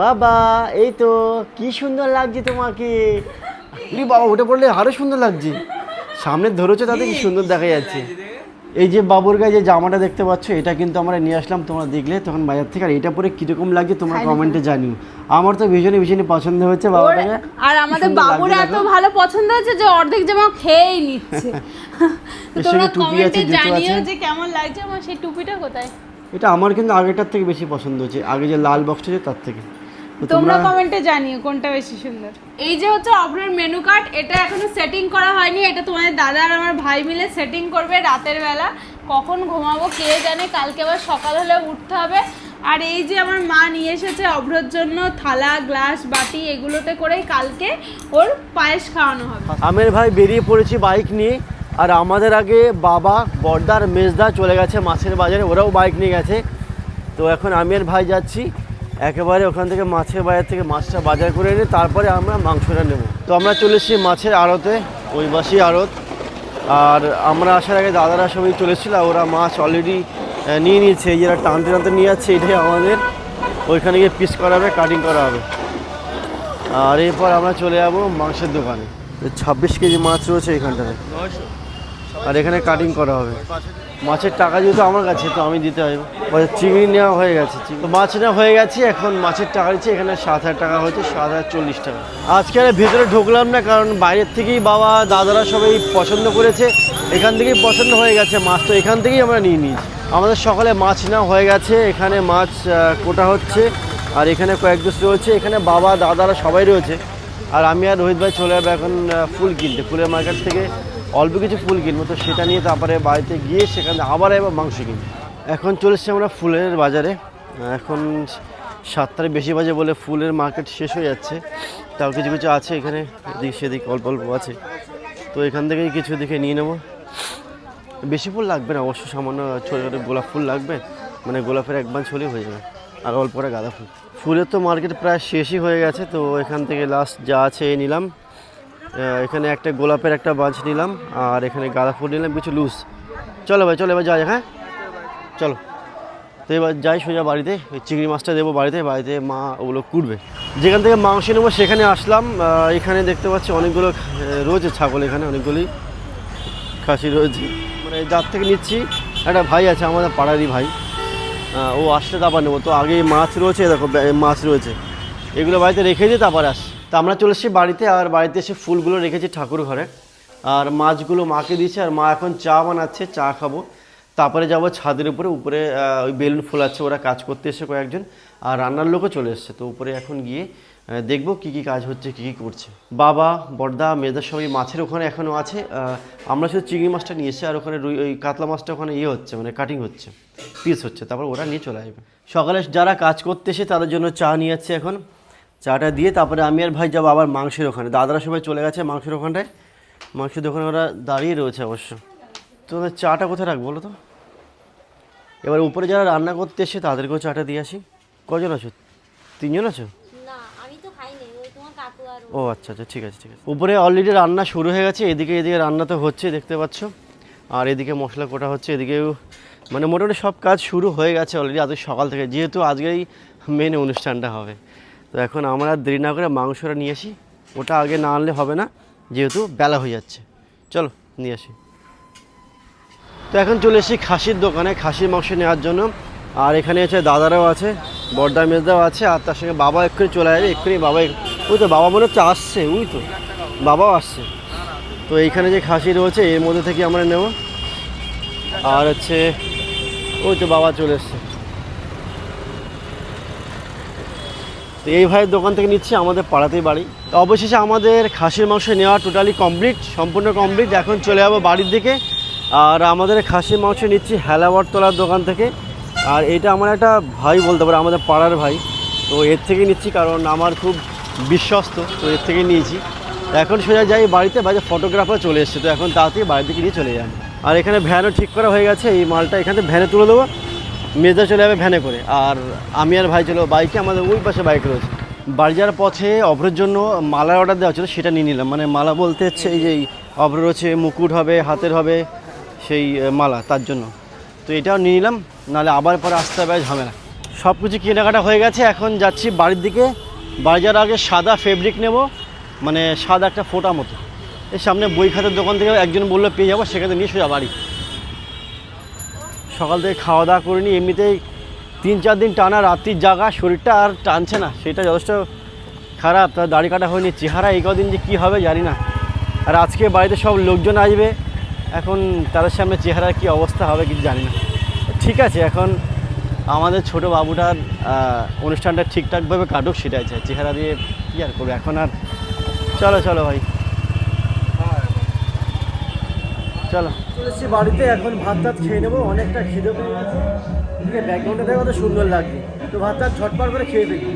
বাবা এই তো কি সুন্দর লাগছে তোমাকে। আরে বাবা ওটা পড়লে আরও সুন্দর লাগছে। সামনে ধরেছো তাতে কি সুন্দর দেখা যাচ্ছে। এই যে বাবুর গায়ে যে জামাটা দেখতে পাচ্ছ এটা কিন্তু আমরা নিয়ে আসলাম তোমরা দেখলে তখন বাজার থেকে। আর এটা পরে কীরকম লাগছে তোমরা কমেন্টে জানিও। আমার তো ভীষণই ভীষণই পছন্দ হয়েছে বাবাটাকে আর আমাদের বাবুর এত ভালো পছন্দ হয়েছে যে অর্ধেক জামা খেয়েই নিচ্ছে। তো তোমরা টুপি আছে, কমেন্টে জানিও যে কেমন লাগছে আমার সেই টুপিটা কোথায়? এটা আমার কিন্তু আগেটার থেকে বেশি পছন্দ হচ্ছে আগে যে লাল বক্সটা আছে তার থেকে। তোমরা কমেন্টে জানিও কোনটা বেশি সুন্দর। এই যে হচ্ছে অভ্রের মেনু কার্ড এটা এখনও সেটিং করা হয়নি এটা তোমাদের দাদা আর আমার ভাই মিলে সেটিং করবে রাতের বেলা। কখন ঘুমাবো কে জানে কালকে আবার সকাল হলে উঠতে হবে। আর এই যে আমার মা নিয়ে এসেছে অভ্রর জন্য থালা গ্লাস বাটি এগুলোতে করেই কালকে ওর পায়েস খাওয়ানো হবে। আমের ভাই বেরিয়ে পড়েছি বাইক নিয়ে আর আমাদের আগে বাবা বর্দার মেজদা চলে গেছে মাছের বাজারে ওরাও বাইক নিয়ে গেছে। তো এখন আমের ভাই যাচ্ছি। একেবারে ওখান থেকে মাছের বাজার থেকে মাছটা বাজার করে এনে তারপরে আমরা মাংসটা নেব। তো আমরা চলে এসেছি মাছের আড়তে ওই বাসি আড়ত। আর আমরা আসার আগে দাদারা সবাই চলে এসেছিল আর ওরা মাছ অলরেডি নিয়ে নিয়েছে। যারা টানতে টানতে নিয়ে যাচ্ছে এটাই আমাদের। ওইখানে গিয়ে পিস করা হবে কাটিং করা হবে। আর এরপর আমরা চলে যাব মাংসের দোকানে। ছাব্বিশ কেজি মাছ রয়েছে এখানটাতে আর এখানে কাটিং করা হবে। মাছের টাকা যেহেতু আমার কাছে, তো আমি দিতে হবে চিংড়ি নেওয়া হয়ে গেছে তো মাছ নেওয়া হয়ে গেছে, এখন মাছের টাকা দিচ্ছে এখানে সাত হাজার টাকা হয়েছে, সাত হাজার চল্লিশ টাকা। আজকে আর ভেতরে ঢুকলাম না, কারণ বাইরের থেকেই বাবা, দাদারা সবাই পছন্দ করেছে। এখান থেকেই পছন্দ হয়ে গেছে মাছ, তো এখান থেকেই আমরা নিয়ে নিয়েছি। আমাদের সকালে মাছ নেওয়া হয়ে গেছে, এখানে মাছ কোটা হচ্ছে, আর এখানে কয়েক দুস রয়েছে, এখানে বাবা, দাদারা সবাই রয়েছে। আর আমি আর রোহিত ভাই চলে যাব এখন ফুল কিনতে, ফুলের মার্কেট থেকে অল্প কিছু ফুল কিনবো, তো সেটা নিয়ে তারপরে বাড়িতে গিয়ে সেখানে আবার এবার মাংস কিনবো। এখন চলে এসছি আমরা ফুলের বাজারে। এখন সাতটার বেশি বাজে বলে ফুলের মার্কেট শেষ হয়ে যাচ্ছে। তাও কিছু কিছু আছে এখানে, এদিক সেদিক অল্প অল্প আছে। তো এখান থেকেই কিছু দিকে নিয়ে নেব। বেশি ফুল লাগবে না, অবশ্য সামান্য ছোটো ছোটো গোলাপ ফুল লাগবে। মানে গোলাপের এক বাঞ্চ হলেই হয়ে যাবে, আর অল্প গাঁদা ফুল। ফুলের তো মার্কেট প্রায় শেষই হয়ে গেছে, তো এখান থেকে লাস্ট যা আছে নিলাম। এখানে একটা গোলাপের একটা বাঞ্চ নিলাম, আর এখানে গাঁদা ফুল নিলাম, কিছু লুজ। চলো ভাই, চলো, এবার যাই হ্যাঁ? চলো। তো এবার যাই সোজা বাড়িতে চিংড়ি মাছটা দেবো বাড়িতে বাড়িতে মা ওগুলো কুটবে। যেখান থেকে মাংস নেব সেখানে আসলাম এখানে দেখতে পাচ্ছি অনেকগুলো রয়েছে ছাগল এখানে অনেকগুলি খাসি রয়েছে। মানে যার থেকে নিচ্ছি, একটা ভাই আছে আমাদের পাড়ারই ভাই ও আসলে তারপর নেব। তো আগে মাছ রয়েছে, দেখো মাছ রয়েছে। এগুলো বাড়িতে রেখে দিয়ে তারপর আস। তা আমরা চলে এসেছি বাড়িতে, আর বাড়িতে এসে ফুলগুলো রেখেছি ঠাকুর ঘরে। আর মাছগুলো মাকে দিয়েছে, আর মা এখন চা বানাচ্ছে, চা খাব। তারপরে যাব ছাদের উপরে উপরে ওই বেলুন ফুল আছে, ওরা কাজ করতে এসে কয়েকজন। আর রান্নার লোকও চলে এসছে, তো উপরে এখন গিয়ে দেখব কি কি কাজ হচ্ছে, কি কি করছে। বাবা বর্দা মেয়েদের সবাই মাছের ওখানে এখনও আছে। আমরা শুধু চিংড়ি মাছটা নিয়ে এসেছি, আর ওখানে রুই, ওই কাতলা মাছটা ওখানে ইয়ে হচ্ছে মানে কাটিং হচ্ছে পিস হচ্ছে। তারপর ওরা নিয়ে চলে আসবে। সকালে যারা কাজ করতে এসে তাদের জন্য চা নিয়ে যাচ্ছে এখন। চাটা দিয়ে তারপরে আমি আর ভাই যাব আবার মাংসের ওখানে। দাদারা সবাই চলে গেছে মাংসের ওখানটায়। মাংসের দোকানে ওরা দাঁড়িয়ে রয়েছে অবশ্য। তো ওদের চাটা কোথায় রাখব বলো তো? এবার উপরে যারা রান্না করতে এসে তাদেরকেও চাটা দিয়ে আসি। কজন আছো? তিনজন আছো? ও। আচ্ছা আচ্ছা ঠিক আছে ঠিক আছে। উপরে অলরেডি রান্না শুরু হয়ে গেছে এদিকে এদিকে রান্না তো হচ্ছে দেখতে পাচ্ছ। আর এদিকে মশলা কোটা হচ্ছে এদিকেও মানে মোটামুটি সব কাজ শুরু হয়ে গেছে অলরেডি আজ সকাল থেকে যেহেতু আজকেই মেন অনুষ্ঠানটা হবে। তো এখন আমরা দেরি না করে মাংসটা নিয়ে আসি। ওটা আগে না আনলে হবে না, যেহেতু বেলা হয়ে যাচ্ছে। চলো, নিয়ে আসি। তো এখন চলে এসেছি খাসির দোকানে, খাসির মাংস নেওয়ার জন্য। আর এখানে আছে দাদারাও আছে, বর্দা মেজদাও আছে, আর তার সঙ্গে বাবা এক্ষুনি চলে যাবে এক্ষুনি বাবা ওই তো বাবা মনে হচ্ছে আসছে, ওই তো। বাবাও আসছে। তো এইখানে যে খাসি রয়েছে, এর মধ্যে থেকে আমরা নেব। আর হচ্ছে, ওই তো বাবা চলে এসছে। তো এই ভাইয়ের দোকান থেকে নিচ্ছি আমাদের পাড়াতেই বাড়ি। তো অবশেষে আমাদের খাসির মাংস নেওয়া টোটালি কমপ্লিট সম্পূর্ণ কমপ্লিট এখন চলে যাব বাড়ির দিকে। আর আমাদের খাসির মাংস নিচ্ছি হেলাবরতলার দোকান থেকে। আর এটা আমার একটা ভাই বলতে পারে, আমাদের পাড়ার ভাই। তো এর থেকে নিচ্ছি কারণ আমার খুব বিশ্বস্ত, তো এর থেকে নিয়েছি। এখন সোজা যাই বাড়িতে বাজে ফটোগ্রাফার চলে এসছে। তো এখন তাড়াতাড়ি বাড়ির দিকে নিয়ে চলে যান আর এখানে ভ্যানও ঠিক করা হয়ে গেছে, এই মালটা এখানে ভ্যানে তুলে দেবো। মেজদা চলে যাবে ভ্যানে করে। আর আমি আর ভাই চলে বাইকে, আমাদের ওই পাশে বাইক রয়েছে। বাড়ি যাওয়ার পথে অভ্রের জন্য মালার অর্ডার দেওয়া ছিল, সেটা নিয়ে নিলাম। মানে মালা বলতে হচ্ছে এই যে অভ্র রয়েছে, মুকুট হবে, হাতের হবে, সেই মালা, তার জন্য। তো এটাও নিয়ে নিলাম, নাহলে আবার পরে আসতে হবে ঝামেলা। সব কিছু কেনাকাটা হয়ে গেছে, এখন যাচ্ছি বাড়ির দিকে। বাড়ি যাওয়ার আগে সাদা ফেব্রিক নেব মানে সাদা একটা ফোটা মতো। এর সামনে বই খাতার দোকান থেকে একজন বলল, পেয়ে যাব, সেখানে নিয়ে সোজা বাড়ি। সকাল থেকে খাওয়া দাওয়া করিনি, এমনিতেই তিন চার দিন টানা রাত্রির জাগা, শরীরটা আর টানছে না, সেটা যথেষ্ট খারাপ। তার দাড়ি কাটা হয়নি, চেহারা এই কদিন যে কী হবে জানি না। আর আজকে বাড়িতে সব লোকজন আসবে, এখন তাদের সামনে চেহারার কী অবস্থা হবে কিছু জানি না। ঠিক আছে, এখন আমাদের ছোট বাবুটার অনুষ্ঠানটা ঠিকঠাকভাবে কাটুক, সেটাই চাই। চেহারা দিয়ে কী আর করব, এখন আর চলো চলো ভাই। চলো। চলেছি বাড়িতে, এখন ভাত টাত খেয়ে নেব, অনেকটা খিদে পেয়ে গেছে। ব্যাকগ্রাউন্ডটা দেখো কত সুন্দর লাগবে তো ভাত টাত ঝটপট করে খেয়ে ফেলি।